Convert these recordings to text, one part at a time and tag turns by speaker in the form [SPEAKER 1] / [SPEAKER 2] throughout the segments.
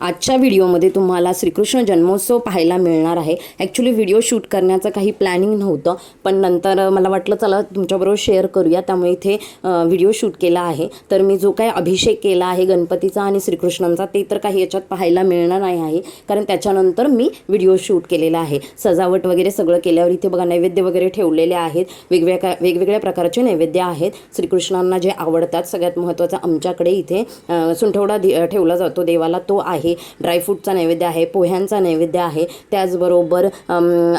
[SPEAKER 1] आजच्या व्हिडिओमध्ये तुम्हाला श्रीकृष्ण जन्मोत्सव पाहायला मिळणार आहे. ॲक्च्युली व्हिडिओ शूट करण्याचं काही प्लॅनिंग नव्हतं पण नंतर मला वाटलं चला तुमच्याबरोबर शेअर करूया. त्यामुळे इथे व्हिडिओ शूट केला आहे. तर मी जो काय अभिषेक केला आहे गणपतीचा आणि श्रीकृष्णांचा ते तर काही याच्यात पाहायला मिळणार नाही आहे कारण त्याच्यानंतर मी व्हिडिओ शूट केलेला आहे. सजावट वगैरे सगळं केल्यावर इथे बघा नैवेद्य वगैरे ठेवलेले आहेत. वेगवेगळ्या वेगवेगळ्या प्रकारचे नैवेद्य आहेत. श्रीकृष्णांना जे आवडतात सगळ्यात महत्त्वाचं आमच्याकडे इथे सुंठवडा दि- ठेवला जातो. देवाला तो आहे. आहे. ड्रायफ्रूटचा नैवेद्य आहे पोह्यांचा नैवेद्य आहे. त्याचबरोबर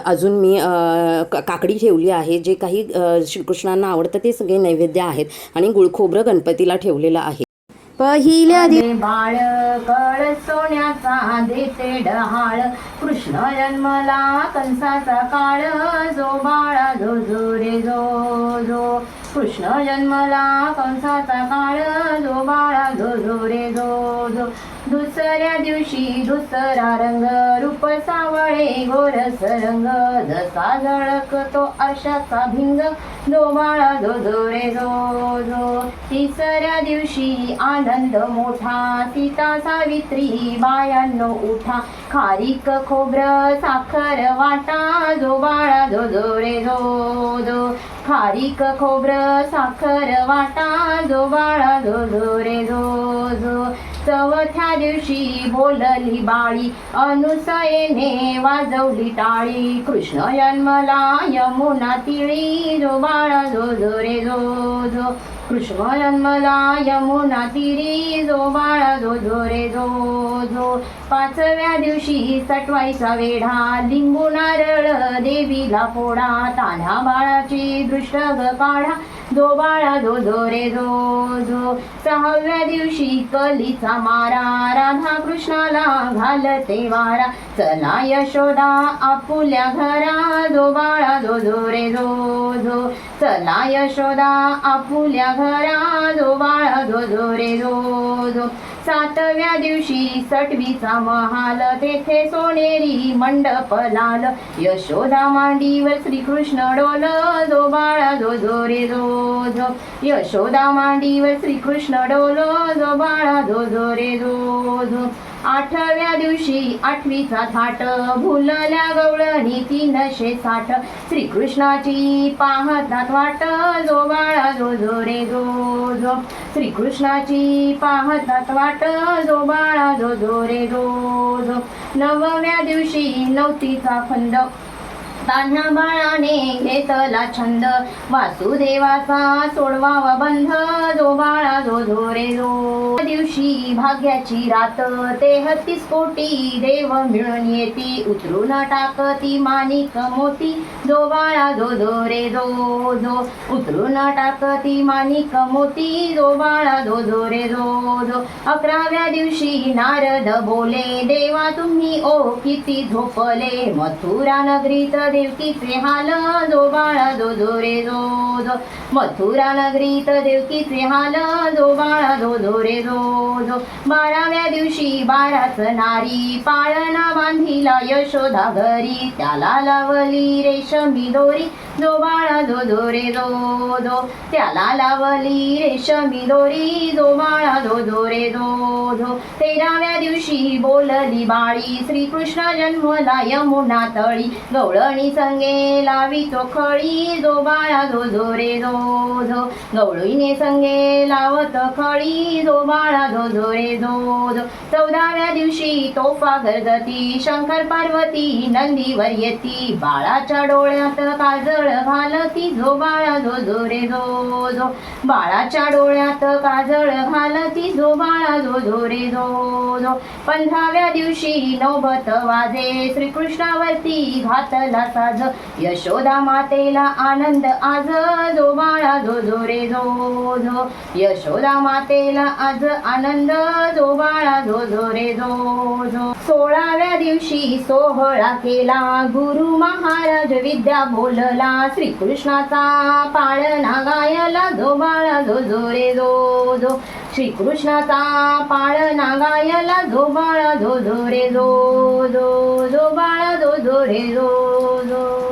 [SPEAKER 1] अजून मी काकडी ठेवली आहे. जे काही श्रीकृष्णांना आवडतं ते सगळे नैवेद्य आहेत आणि गुळखोबरं गणपतीला ठेवलेलं आहे. पहिल्या
[SPEAKER 2] दे बाळ कळ सोन्याचा देते डहाळ. कृष्ण जन्मला कंसाचा काळ. जो बाळा जो जो रे जो जो. कृष्ण जन्मला कंसाचा काळ. जो बाळा जो जो रे जो जो. दुसऱ्या दिवशी दुसरा रंग रूप सावळे गोरस रंग जसा झळकतो आरशाचा भिंग जो बाळा दो जो रे दो दो तिसऱ्या दिवशी आनंद मोठा सीता सावित्री बायांनो उठा. खारीक खोबर साखर वाटा जो बाळा दो रे दो दो खारीक खोबर साखर वाटा जोबाळा बाळा दो रे दो दो चौथ्या दिवशी बोलली बाळी अनुसयेने वाजवली टाळी. कृष्ण जन्मला यमुना तिळी जो बाळा जो जो रे जो जो. कृष्ण जन्मला यमुना तिरी जो बाळा जो जो रे जो जो. पाचव्या दिवशी सटवाईचा वेढा लिंबू नारळ देवीला फोडा. तान्हा बाळाची दृष्ट काढा. जो बाळा जो जो रे जो जो सहाव्या दिवशी कलीचा मारा राधा कृष्णाला घालते वारा. चला यशोदा आपुल्या घरा. जो बाळा जो जो रे जो जो चला यशोदा आपुल्या घरा. जो बाळा जो जो रे जो जो सातव्या दिवशी सटवीचा महाल तेथे सोनेरी मंडप लाल. यशोदा मांडीवर श्रीकृष्ण डोल जो बाळा जो जो रे जो जो यशोदा मांडीवर श्रीकृष्ण डोल जो बाळा जो जो रे जो जो आठव्या दिवशी आठवीचा थाट. भुलल्या गवळणी तीनशे साठ. श्रीकृष्णाची पाहतात वाट. जो बाळा जो जो रे जो जो. श्रीकृष्णाची पाहतात वाट. जो बाळा जो जो रे जो जो. नवव्या दिवशी नवतीचा फंद. तान्ह्या बाळाने घेतला छंद. वासुदेवाचा सोडवावा बंध. जो बाळा जो जो रे जो दिवशी भाग्याची रात. ते हत्तीस कोटी देव मिळून येती. उतरून टाकती मानिक मोती. जो बाळा जो जो रे जो जो उतरून टाकती मानिक मोती. जो बाळा जो जो रे जो जो अकराव्या दिवशी नारद बोले देवा तुम्ही ओ किती झोपले. मथुरा नगरीत देवकीचे हाल जो बाळा जो जो रे जो जो. मथुरा नगरीत देवकीचे हाल जो बाळा जो जो रे जो जो. बाराव्या दिवशी बाराच नारी पाळणा बांधिला यशोदा घरी. त्याला लावली रेशमी दोरी जो बाळा जो जो रे जो जो. त्याला लावली रेशमी दोरी जो बाळा जो जो रे जो जो. तेराव्या दिवशी बोलली बाळी श्रीकृष्ण जन्मला यमुना तळी. गवळणी संगे लावी तो खळी दो बाळा दो जो रे दो जो गवळीने संगे लावत खळी दो बाळा दो जो रे दो जो चौदाव्या दिवशी तोफा गरजती शंकर पार्वती नंदीवर येती. बाळाच्या डोळ्यात काज घालती जो बाळा झो झो रे झो झो. बाळाच्या डोळ्यात काजळ घालती झो बाळा झो झो रे झो झो. पंधराव्या दिवशी नोबत वाजे श्रीकृष्णावरती घातला साज. यशोदा मातेला आनंद आज झो बाळा झो झो रे झो झो. यशोदा मातेला आज आनंद झो बाळा झो झो रे झो झो. सोळाव्या दिवशी सोहळा केला गुरु महाराज विद्या बोलला. श्रीकृष्ण कृष्णाचा पाळणा गायला जो बाळा जो जो रे जो जो. श्रीकृष्णाचा पाळणा गायला जो बाळा जो जो रे जो जो. जो बाळा जो जो रे जो जो.